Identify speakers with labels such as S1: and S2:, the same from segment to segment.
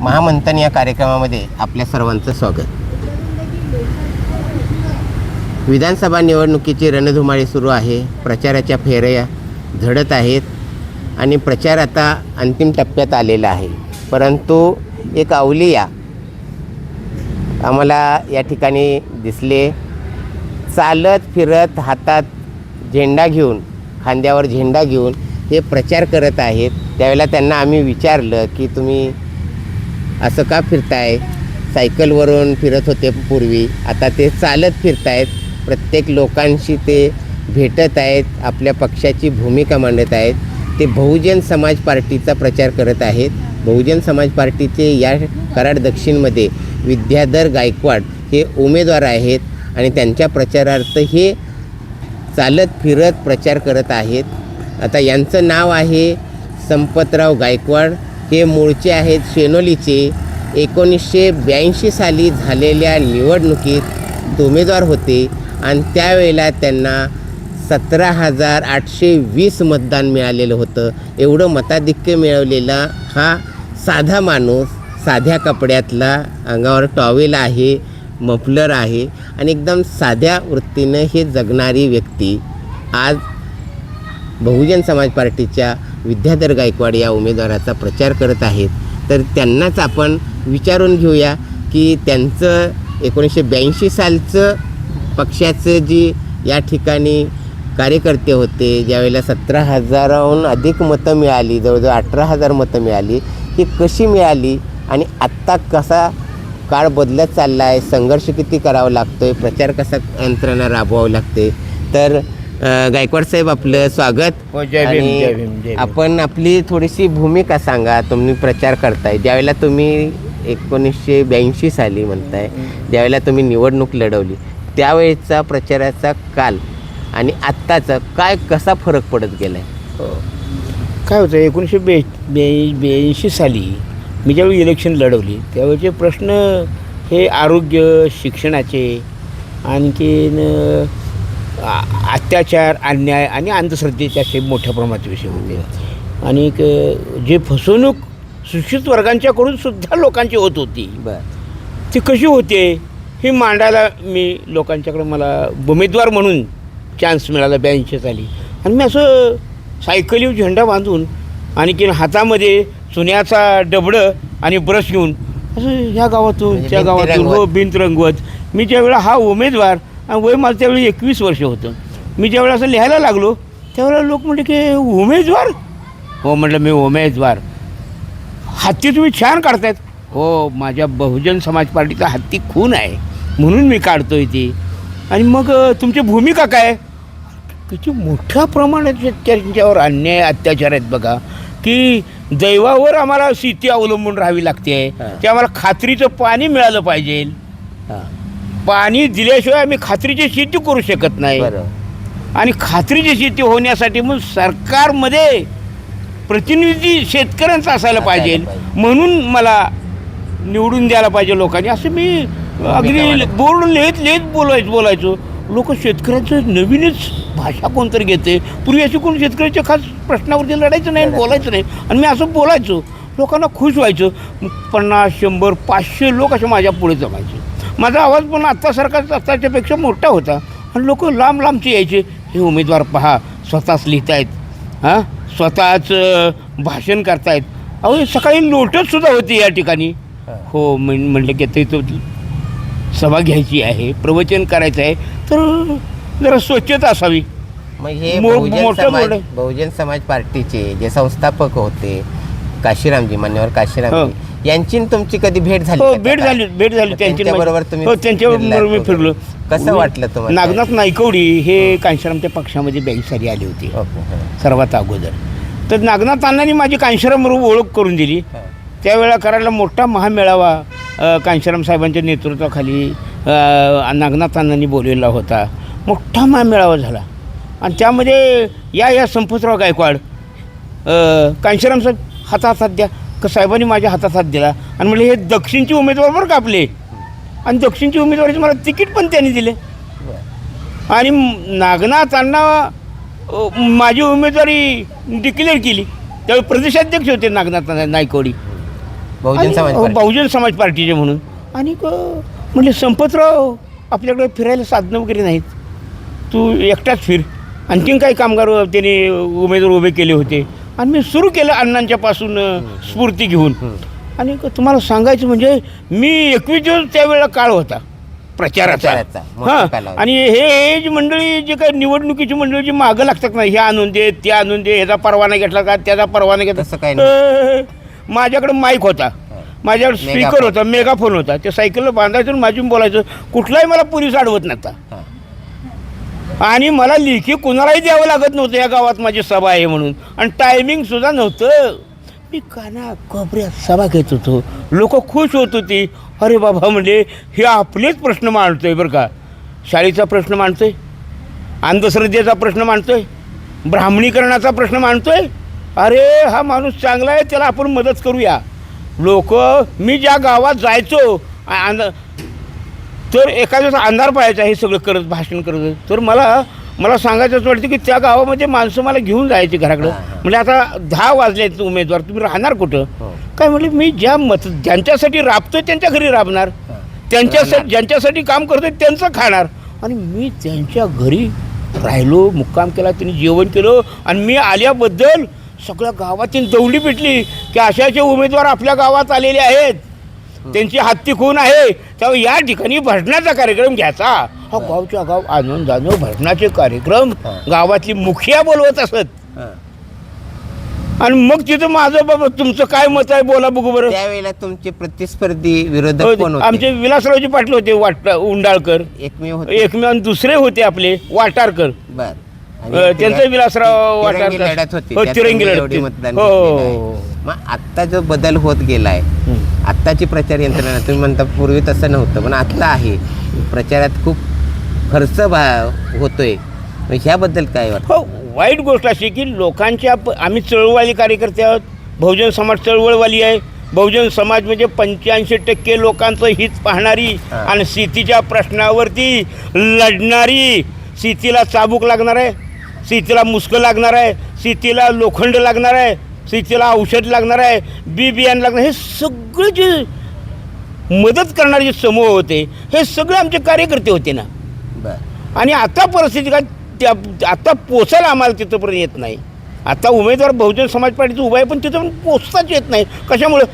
S1: महामंथन या कार्यक्रमामध्ये आपल्या सर्वांचं स्वागत. विधानसभा निवडणुकीची रणधुमाळी सुरू आहे प्रचाराच्या फेऱ्या झडत आहेत आणि प्रचार आता अंतिम टप्प्यात आलेला आहे. परंतु एक अवलिया आम्हाला या ठिकाणी दिसले. चालत फिरत हातात झेंडा घेऊन खांद्यावर झेंडा घेऊन हे प्रचार करत आहेत. त्यावेळेला त्यांना आम्ही विचारलं की तुम्ही असं का फिरताय? सायकलवरून फिरत होते पूर्वी. आता ते चालत फिरतायत. प्रत्येक लोकांशी ते भेटत आहेत. आपल्या पक्षाची भूमिका मांडत आहेत. ते बहुजन समाज पार्टीचा प्रचार करत आहेत. बहुजन समाज पार्टीचे या कराड दक्षिणमध्ये विद्याधर गायकवाड हे उमेदवार आहेत आणि त्यांच्या प्रचारार्थ हे चालत फिरत प्रचार करत आहेत. आता यांचं नाव आहे संपतराव गायकवाड. हे मूळचे आहेत शेनोलीचे. एकोणीसशे ब्याऐंशी साली झालेल्या निवडणुकीत उमेदवार होते आणि त्यावेळेला त्यांना सतरा हजार आठशे वीस मतदान मिळालेलं होतं. एवढं मताधिक्य मिळवलेला हा साधा माणूस साध्या कपड्यातला अंगावर टॉवेल आहे मफलर आहे आणि एकदम साध्या वृत्तीनं हे जगणारी व्यक्ती आज बहुजन समाज पार्टीच्या विद्याधर गायकवाड या उमेदवाराचा प्रचार करत आहेत. तर त्यांनाच आपण विचारून घेऊया की त्यांचं एकोणीसशे ब्याऐंशी सालचं पक्षाचं जी या ठिकाणी कार्यकर्ते होते ज्यावेळेला सतरा हजाराहून अधिक मतं मिळाली जवळजवळ अठरा हजार मतं मिळाली ती कशी मिळाली आणि आत्ता कसा काळ बदलत चालला आहे संघर्ष किती करावा लागतो आहे प्रचार कसा यंत्रणा राबवावं लागते तर गायकवाड साहेब आपलं स्वागत.
S2: हो, जय भीम,
S1: आणि
S2: जय भीम, जय भीम.
S1: आपण आपली थोडीशी भूमिका सांगा तुम्ही प्रचार करताय. ज्यावेळेला तुम्ही एकोणीसशे ब्याऐंशी साली म्हणताय ज्यावेळेला तुम्ही निवडणूक लढवली त्यावेळेचा प्रचाराचा काल आणि आत्ताचा काय कसा फरक पडत गेलाय?
S2: काय होतं एकोणीसशे बे बे ब्याऐंशी साली मी ज्यावेळी इलेक्शन लढवली त्यावेळेचे प्रश्न हे आरोग्य शिक्षणाचे आणखीन अत्याचार अन्याय आणि अंधश्रद्धेचे असे मोठ्या प्रमाणाचे विषय होते. आणि जे फसवणूक सुशिक्षित वर्गांच्याकडून सुद्धा लोकांची होत होती.
S1: बर.
S2: ती कशी होते हे मांडायला मी लोकांच्याकडे मला उमेदवार म्हणून चान्स मिळाला ब्याऐंशी साली. आणि मी असं सायकलीवर झेंडा बांधून आणखीन हातामध्ये चुन्याचा डबडं आणि ब्रश घेऊन असं ह्या गावातून
S1: म्हणजे
S2: त्या गावातून हो. भिंत रंगवत. मी ज्यावेळेला हा उमेदवार आणि वय मला त्यावेळी एकवीस वर्ष होतं. मी ज्यावेळेला असं लिहायला लागलो त्यावेळेला लोक म्हणले की उमेदवार? हो म्हटलं मी उमेदवार. हत्ती तुम्ही छान काढतायत. हो माझ्या बहुजन समाज पार्टीचा हत्ती खून आहे म्हणून मी काढतोय ती. आणि मग तुमची भूमिका काय? किती मोठ्या प्रमाणात शेतकऱ्यांच्यावर अन्याय अत्याचार आहेत बघा. की दैवावर आम्हाला शेती अवलंबून राहावी लागते. की आम्हाला खात्रीचं पाणी मिळालं पाहिजे. पाणी दिल्याशिवाय आम्ही खात्रीची शेती करू शकत नाही. आणि खात्रीची शेती होण्यासाठी मग सरकारमध्ये प्रतिनिधी शेतकऱ्यांचा असायला पाहिजे. म्हणून मला निवडून द्यायला पाहिजे लोकांनी. असं मी अगदी. बोर्ड लिहित लिहित बोलायचं बोलायचो. लोक शेतकऱ्यांचं नवीनच भाषा कोणतरी घेते. पूर्वी अशी कोण शेतकऱ्याच्या खास प्रश्नावरती लढायचं नाही बोलायचं नाही. आणि मी असं बोलायचो. लोकांना खुश व्हायचं. पन्नास शंभर पाचशे लोक असे माझ्या पुढे जमायचे. माझा आवाज पण आत्तासारखा आत्ताच्यापेक्षा मोठा होता. आणि लोक लांब लांबचे यायचे. हे उमेदवार पहा स्वतःच लिहितायत. हां? स्वतःच भाषण करतायत. अहो सकाळी लोटच सुद्धा होती या ठिकाणी. हो. म्हण म्हणलं की ते तो सभा घ्यायची आहे प्रवचन करायचं आहे. तर जरा स्वच्छता असावी.
S1: मग हे बहुजन
S2: मोठं
S1: समाज
S2: आहे.
S1: बहुजन समाज पार्टीचे जे संस्थापक होते काशीरामजी मान्यवर काशीरामजी. यांची न तुमची कधी भेट झाली
S2: हो
S1: का?
S2: भेट झाली भेट झाली.
S1: मग
S2: त्यांची
S1: त्यांच्याबरोबर तुम्ही
S2: हो त्यांच्याबरोबर मी
S1: वगैरे.
S2: फिरलो.
S1: कसं वाटलं तुम्हाला?
S2: नागनाथ नायकवडी हे कांशीरामच्या पक्षामध्ये साली आले होते.
S1: ओके, हां.
S2: सर्वात अगोदर. तर नागनाथ अण्णांनी माझी कांशीरामबरोबर ओळख करून दिली.
S1: हां.
S2: त्यावेळेला करायला मोठा महामेळावा अ, कांशीराम साहेबांच्या नेतृत्वाखाली अ, नागनाथ अण्णांनी बोलवलेला होता. मोठा महामेळावा झाला. आणि त्यामध्ये या या संपतराव गायकवाड अ, कांशीराम साहेब हातात हात द्या का साहेबांनी माझ्या हातात हात दिला. आणि म्हणजे हे दक्षिणचे उमेदवार बरं का आपले? आणि दक्षिणची उमेदवारीचं मला तिकीट पण त्यांनी दिले. आणि नागनाथांना माझी उमेदवारी डिक्लेअर केली. त्यावेळी प्रदेशाध्यक्ष होते नागनाथ नायकवडी.
S1: बहुजन समाज.
S2: बहुजन समाज पार्टीचे म्हणून. आणि क- म्हणले संपतराव आपल्याकडे फिरायला साधनं वगैरे नाहीत. तू एकटाच फिर. आणखीन काही कामगार त्यांनी उमेदवार उभे केले होते. आणि मी सुरू केलं अण्णांच्या पासून अ, स्फूर्ती घेऊन. आणि तुम्हाला सांगायचं म्हणजे मी एकवीस दिवस त्यावेळेला काळ होता. प्रचाराचा. हां. आणि हे जी मंडळी जे काही निवडणुकीची मंडळी जी मागं लागतात ना हे आणून दे ते आणून दे ह्याचा परवाना घेतला का त्याचा परवाना घेतला. माझ्याकडे माईक होता. माझ्याकडे स्पीकर. होता मेगाफोन होता. त्या सायकलला बांधायचं आणि माझी बोलायचं. कुठलाही मला पोलीस अडवत नव्हता. आणि मला लेखी कुणालाही द्यावं लागत नव्हतं या गावात माझी सभा आहे म्हणून. आणि टायमिंगसुद्धा नव्हतं. मी काना कोपऱ्यात सभा घेत होतो. लोक खुश होत होती. अरे बाबा म्हणजे हे आपलेच प्रश्न मांडतोय बरं का. शाळेचा प्रश्न मांडतोय. अंधश्रद्धेचा प्रश्न मांडतोय. ब्राह्मणीकरणाचा प्रश्न मांडतोय. अरे हा माणूस चांगला आहे त्याला आपण मदत करूया. लोक मी ज्या गावात जायचो तर एखाद्या अंधार पाहायचा हे सगळं करत भाषण करत. तर मला मला सांगायचं असं वाटतं की त्या गावामध्ये माणसं मला घेऊन जायची घराकडं. म्हणजे आता दहा वाजले आहेत उमेदवार तुम्ही राहणार कुठं?
S1: हो.
S2: काय म्हणले मी ज्या मत ज्यांच्यासाठी राबतोय त्यांच्या घरी राबणार. त्यांच्यासाठी ज्यांच्यासाठी काम करतोय त्यांचं खाणार. आणि मी त्यांच्या घरी राहिलो मुक्काम केला त्यांनी जेवण केलं आणि मी आल्याबद्दल सगळ्या गावातील दौडी पेटली की अशा असे उमेदवार आपल्या गावात आलेले आहेत. त्यांची हत्ती खून आहे. त्यामुळे या ठिकाणी भजनाचा कार्यक्रम घ्यायचा. हा. गावच्या गाव आनंदानं भजनाचे कार्यक्रम
S1: हा.
S2: गावातली मुखिया बोलवत असत.
S1: हां.
S2: आणि मग तिथं माझं बाबा तुमचं काय मत आहे? बोला बघू बरं.
S1: त्यावेळेला तुमचे प्रतिस्पर्धी विरोधक कोण
S2: हो,
S1: होते?
S2: आमचे विलासरावजी पाटील होते वाट उंडाळकर.
S1: एकमेव होते.
S2: एकमेव आणि दुसरे होते आपले वाटारकर.
S1: बर.
S2: अ, त्यांचं विलासराव
S1: तिरंगी
S2: वाटारकर.
S1: लढत होती.
S2: हो,
S1: त्यात
S2: तिरंगी
S1: तुम्ही
S2: लढत
S1: एवढी
S2: होती.
S1: मतदान
S2: हो.
S1: घेतलेलं आहे. मग आता जो बदल होत गेलाय आत्ताची प्रचार यंत्रणा तुम्ही म्हणता पूर्वी तसं नव्हतं पण आत्ता आहे. प्रचारात खूप खर्च भा होतोय. ह्याबद्दल काय वाटतं?
S2: हो वाईट गोष्ट अशी की लोकांच्या प- आम्ही चळवळी कार्यकर्ते आहोत. बहुजन समाज चळवळवाली आहे. बहुजन समाज म्हणजे पंच्याऐंशी टक्के लोकांचं हित पाहणारी. आणि शेतीच्या प्रश्नावरती लढणारी. शेतीला चाबूक लागणार आहे. शेतीला मुस्कं लागणार आहे. शेतीला लोखंड लागणार आहे. शेतीला औषध लागणार आहे बी बियाणं लागणार हे सगळे जे मदत करणारे जे समूह होते हे सगळे आमचे कार्यकर्ते होते ना.
S1: बर.
S2: आणि आता परिस्थिती काय त्या आता पोचायला आम्हाला तिथंपर्यंत येत नाही. आता उमेदवार बहुजन समाज पार्टीचं उभा आहे पण तिथं पण पोचताच येत नाही. कशामुळं?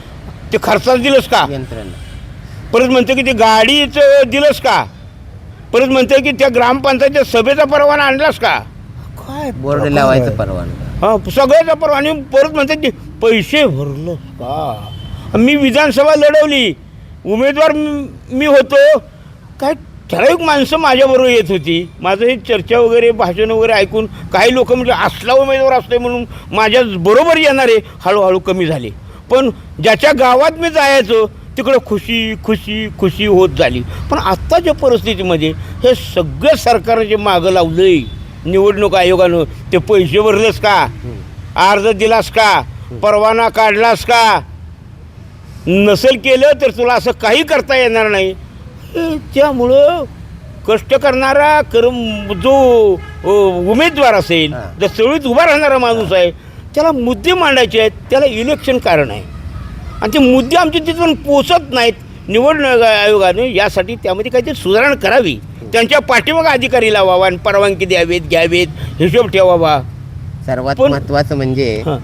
S2: ते खर्चाला दिलंस का? परत म्हणतं की ते गाडीचं दिलंस का? परत म्हणतं की त्या ग्रामपंचायतच्या सभेचा परवाना आणलास का? काय
S1: बोर्ड लावायचं? परवाना.
S2: हा सगळ्याचा परवाना आणि परत म्हणतात की पैसे भरलं का? मी विधानसभा लढवली. उमेदवार मी होतो. काय ठराविक माणसं माझ्याबरोबर येत होती. माझं हे चर्चा वगैरे भाषण वगैरे ऐकून काही लोक म्हणजे असला उमेदवार असतोय म्हणून माझ्या बरोबर येणारे हळूहळू कमी झाले. पण ज्याच्या गावात मी जायचो तिकडं खुशी खुशी खुशी होत झाली. पण आत्ताच्या परिस्थितीमध्ये हे सगळं सरकार जे मागं लावलंय निवडणूक आयोगानं ते पैसे भरलेस का? अर्ज दिलास का? परवाना काढलास का? नसेल केलं तर तुला असं काही करता येणार नाही. त्यामुळं कष्ट करणारा कर्म जो उमेदवार असेल. जर चळवळीत उभा राहणारा माणूस आहे त्याला मुद्दे मांडायचे आहेत त्याला इलेक्शन कारण आहे. आणि ते मुद्दे आमचे तिथून पोचत नाहीत. निवडणूक आयोगाने यासाठी त्यामध्ये काहीतरी सुधारणा करावी. त्यांच्या पाठीमागे अधिकारी लावावा आणि परवानगी द्यावेत घ्यावेत हिशोब ठेवावा.
S1: सर्वात
S2: पण-
S1: महत्त्वाचं म्हणजे
S2: हां.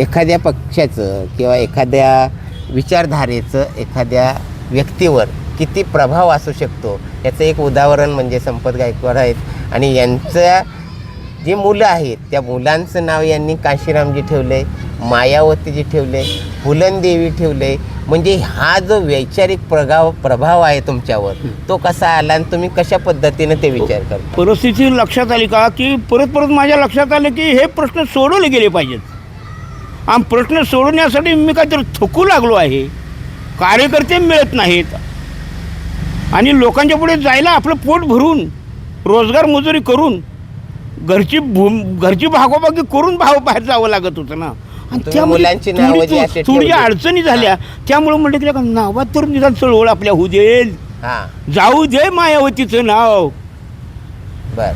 S1: एखाद्या पक्षाचं किंवा एखाद्या विचारधारेचं एखाद्या व्यक्तीवर किती प्रभाव असू शकतो याचं एक उदाहरण म्हणजे संपत गायकवाड आहेत. आणि यांच्या जी मुलं आहेत त्या मुलांचं नाव यांनी काशीरामजी ठेवले मायावतीजी ठेवले फुलनदेवी ठेवले म्हणजे हा जो वैचारिक प्रभाव प्रभाव आहे तुमच्यावर तो कसा आला आणि तुम्ही कशा पद्धतीने ते विचार करता?
S2: परिस्थिती लक्षात आली का की परत परत माझ्या लक्षात आलं की हे प्रश्न सोडवले गेले पाहिजेत. आणि प्रश्न सोडवण्यासाठी मी काहीतरी थकू लागलो आहे. कार्यकर्ते मिळत नाहीत. आणि लोकांच्या पुढे जायला आपलं पोट भरून रोजगार मजुरी करून घरची भूम घरची भागोभागी करून भाव बाहेर जावं लागत होतं ना. आणि
S1: मुलांची नावं
S2: थोडी
S1: जी अशी
S2: थोडी
S1: ठेवली.
S2: अडचणी झाल्या. त्यामुळे म्हटलं की का नावात तर निदान चळवळ आपल्या होऊ देईल
S1: हां.
S2: जाऊ दे मायावतीचं नाव.
S1: बर.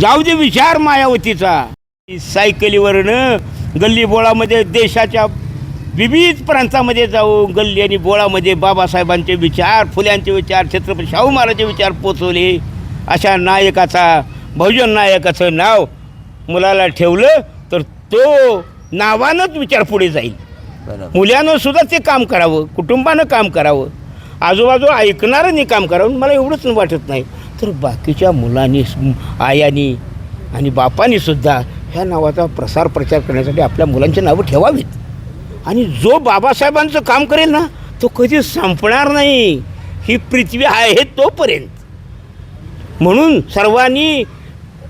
S2: जाऊ दे विचार मायावतीचा. सायकलीवरनं गल्ली बोळामध्ये देशाच्या विविध प्रांतामध्ये जाऊन गल्ली आणि बोळामध्ये बाबासाहेबांचे विचार फुल्यांचे विचार छत्रपती शाहू महाराजचे विचार पोचवले. अशा नायकाचा बहुजन नायकाचं नाव मुलाला ठेवलं तर तो नावानंच विचार पुढे जाईल. मुलानं सुद्धा ते काम करावं कुटुंबानं काम करावं आजूबाजू ऐकणाऱ्यांनी काम करावं मला एवढंच वाटत नाही. तर बाकीच्या मुलांनी आयानी आणि बापानी सुद्धा ह्या नावाचा प्रसार प्रचार करण्यासाठी आपल्या मुलांची नावं ठेवावीत. आणि जो बाबासाहेबांचं काम करेल ना तो कधी संपणार नाही. ही पृथ्वी आहे तोपर्यंत. म्हणून सर्वांनी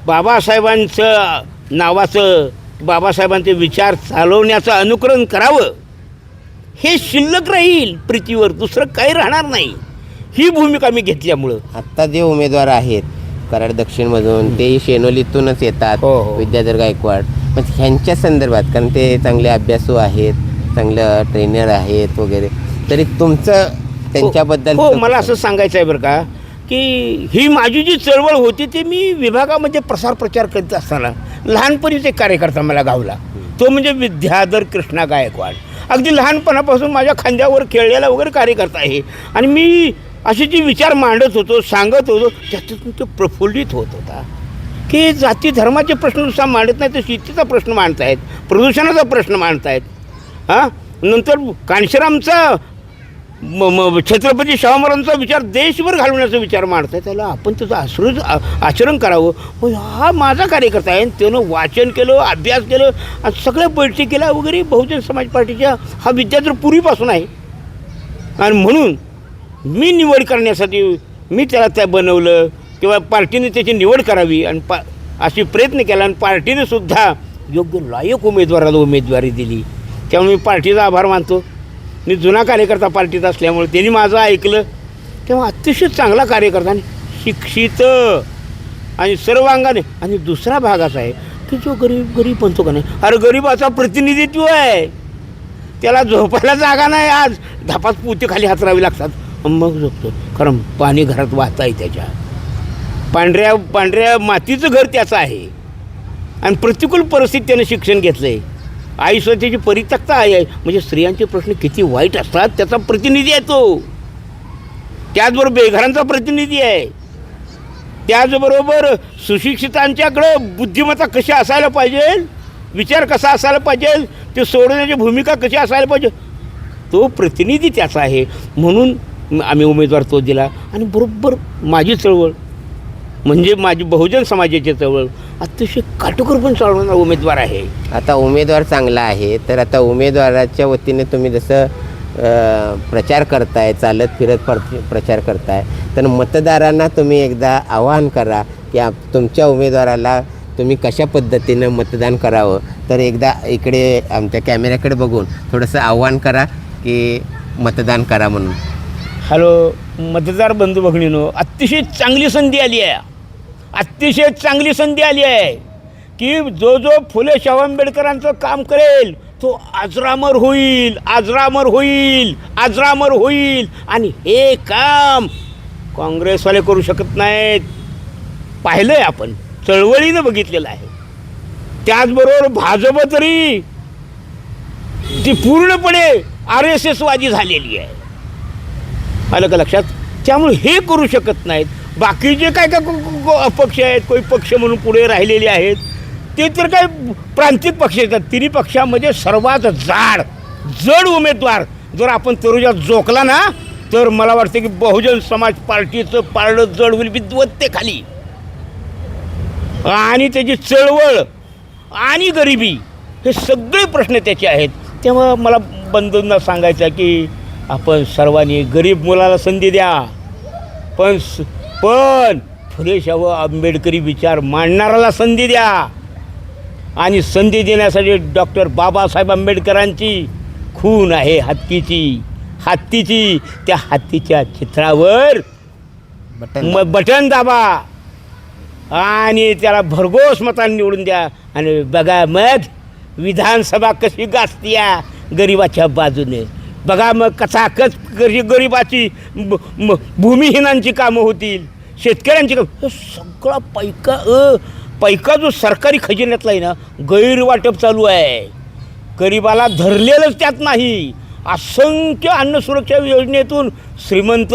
S2: बाबासाहेबांचं नावाचं बाबासाहेबांचे विचार चालवण्याचं अनुकरण करावं. हे शिल्लक राहील पृथ्वीवर दुसरं काही राहणार नाही. ही भूमिका मी घेतल्यामुळं.
S1: आत्ता जे उमेदवार आहेत कराड दक्षिणमधून तेही शेनोलीतूनच येतात
S2: हो, हो.
S1: विद्याधर गायकवाड. पण ह्यांच्या संदर्भात कारण ते चांगले अभ्यासू आहेत चांगलं ट्रेनर आहेत वगैरे तरी तुमचं त्यांच्याबद्दल
S2: हो मला असं सांगायचं आहे बरं का की ही माझी जी चळवळ होती ती मी विभागामध्ये प्रसार प्रचार करीत असताना लहानपणीच एक कार्यकर्ता मला गावला. तो म्हणजे विद्याधर कृष्णा गायकवाड. अगदी लहानपणापासून माझ्या खांद्यावर खेळलेला वगैरे कार्यकर्ता आहे. आणि मी असे जे विचार मांडत होतो सांगत होतो त्यातून तो प्रफुल्लित होत होता. की जाती धर्माचे प्रश्न नुसता मांडत नाही तर शेतीचा प्रश्न मांडतायत प्रदूषणाचा प्रश्न मांडतायत. हां? नंतर कांशीरामचा म म छत्रपती शाहू महाराजांचा विचार देशभर घालवण्याचा विचार मांडताय त्याला आपण त्याचं आश्रय आचरण करावं. हा माझा कार्यकर्ता आहे आणि त्यानं वाचन केलं अभ्यास केलं आणि सगळ्या बैठकी केल्या वगैरे बहुजन समाज पार्टीच्या हा विद्यार्थी पूर्वीपासून आहे. आणि म्हणून मी निवड करण्यासाठी मी त्याला त्या बनवलं किंवा पार्टीने त्याची निवड करावी आणि पा अशी प्रयत्न केला आणि पार्टीने सुद्धा योग्य लायक उमेदवाराला उमेदवारी दिली. त्यामुळे मी पार्टीचा आभार मानतो. मी जुना कार्यकर्ता पार्टीत असल्यामुळे त्यांनी माझं ऐकलं. तेव्हा अतिशय चांगला कार्यकर्ता आणि शिक्षित आणि सर्वांगाने. आणि दुसरा भाग असा आहे की जो गरीब गरीब म्हणतो का नाही अरे गरीबाचा प्रतिनिधित्व आहे. त्याला झोपायला जागा नाही आज. धापात पोते खाली हातरावी लागतात. मग झोपतो. कारण पाणी घरात वाहत आहे त्याच्या. पांढऱ्या पांढऱ्या मातीचं घर त्याचं आहे. आणि प्रतिकूल परिस्थितीत त्यानं शिक्षण घेतलं आहे आई स्वतःची परित्यक्ता आहे म्हणजे स्त्रियांचे प्रश्न किती वाईट असतात त्याचा प्रतिनिधी आहे तो. त्याचबरोबर बेघरांचा प्रतिनिधी आहे. त्याचबरोबर सुशिक्षितांच्याकडं बुद्धिमत्ता कशी असायला पाहिजे विचार कसा असायला पाहिजे ते सोडवण्याची भूमिका कशी असायला पाहिजे तो प्रतिनिधी त्याचा आहे. म्हणून आम्ही उमेदवार तो दिला. आणि बरोबर माझी चळवळ म्हणजे माझी बहुजन समाजाची चळवळ अतिशय काटोकरपण चालवणारा उमेदवार आहे.
S1: आता उमेदवार चांगला आहे तर आता उमेदवाराच्या वतीने तुम्ही जसं अ, प्रचार करताय चालत फिरत पर- प्रचार करताय तर मतदारांना तुम्ही एकदा आवाहन करा की आप तुमच्या उमेदवाराला तुम्ही कशा पद्धतीनं मतदान करावं. तर एकदा इकडे आमच्या कॅमेऱ्याकडे बघून थोडंसं आव्हान करा की मतदान करा म्हणून.
S2: हॅलो मतदार बंधू भगिनीनो अतिशय चांगली संधी आली आहे. अतिशय चांगली संधी आली आहे की जो जो फुले शाहू आंबेडकरांचं काम करेल तो आजरामर होईल आजरामर होईल आजरामर होईल. आणि हे काम काँग्रेसवाले करू शकत नाहीत. पाहिलं आहे आपण चळवळीनं बघितलेलं आहे. त्याचबरोबर भाजप तरी ती पूर्णपणे आर एस एसवादी झालेली आहे. आलं का लक्षात? त्यामुळे हे करू शकत नाहीत. बाकीचे काय काय पक्ष अपक्ष आहेत कोणी पक्ष म्हणून पुढे राहिलेले आहेत ते तर काय प्रांतिक पक्ष येतात. तिन्ही पक्षामध्ये सर्वात जाड जड उमेदवार जर आपण तरुजात जोकला ना तर मला वाटतं की बहुजन समाज पार्टीचं पारडं जड होईल विद्वत्तेखाली आणि त्याची चळवळ आणि गरिबी हे सगळे प्रश्न त्याचे आहेत. तेव्हा मला बंधूंना सांगायचं की आपण सर्वांनी गरीब मुलाला संधी द्या पण स- पण फुले शाहू आंबेडकरी विचार मांडणाऱ्याला संधी द्या. आणि संधी देण्यासाठी डॉक्टर बाबासाहेब आंबेडकरांची खून आहे हत्तीची. हत्तीची त्या हत्तीच्या चित्रावर
S1: बटन
S2: म बटन दाबा. आणि त्याला भरघोस मतांनी निवडून द्या. आणि बघा मग विधानसभा कशी गाजतीया गरिबाच्या बाजूने. बघा मग कसा कच कशी गरिबाची भूमिहीनांची कामं होतील. शेतकऱ्यांची सगळा पैका अ पैका जो सरकारी खजिन्यातला आहे ना गैरवाटप चालू आहे. गरिबाला धरलेलंच त्यात नाही. असंख्य अन्न सुरक्षा योजनेतून श्रीमंत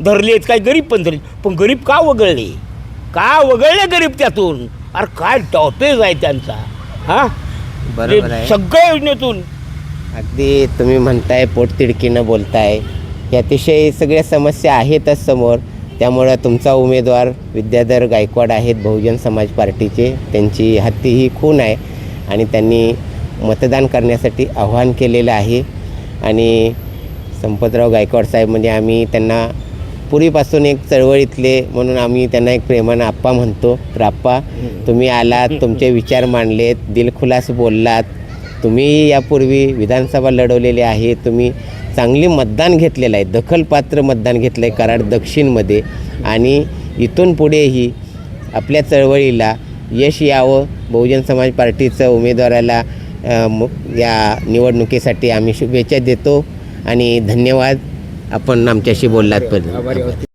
S2: धरलेत काय गरीब पण धरले. पण गरीब का वगळले? का वगळले गरीब त्यातून? अरे काय डॉटेज आहे त्यांचा हा?
S1: बरोबर आहे.
S2: सगळ्या योजनेतून.
S1: अगदी तुम्ही म्हणताय पोटतिडकीनं बोलताय. हे अतिशय सगळ्या समस्या आहेतच समोर. त्यामुळं तुमचा उमेदवार विद्याधर गायकवाड आहेत बहुजन समाज पार्टीचे त्यांची हत्ती ही खून आहे आणि त्यांनी मतदान करण्यासाठी आव्हान केलेलं आहे. आणि संपतराव गायकवाड साहेब म्हणजे आम्ही त्यांना पूर्वीपासून एक चळवळीतले म्हणून आम्ही त्यांना एक प्रेमानं आप्पा म्हणतो. तर आप्पा तुम्ही आलात तुमचे विचार मांडलेत दिलखुलास बोललात. तुम्ही यापूर्वी विधानसभा लढवलेली आहे तुम्ही चांगली मतदान घेतलेलं आहे. दखलपात्र मतदान घेतलं आहे कराड दक्षिणमध्ये. आणि इथून पुढेही आपल्या चळवळीला यश यावं. बहुजन समाज पार्टीचं उमेदवाराला या निवडणुकीसाठी आम्ही शुभेच्छा देतो. आणि धन्यवाद. आपण आमच्याशी बोललात पण.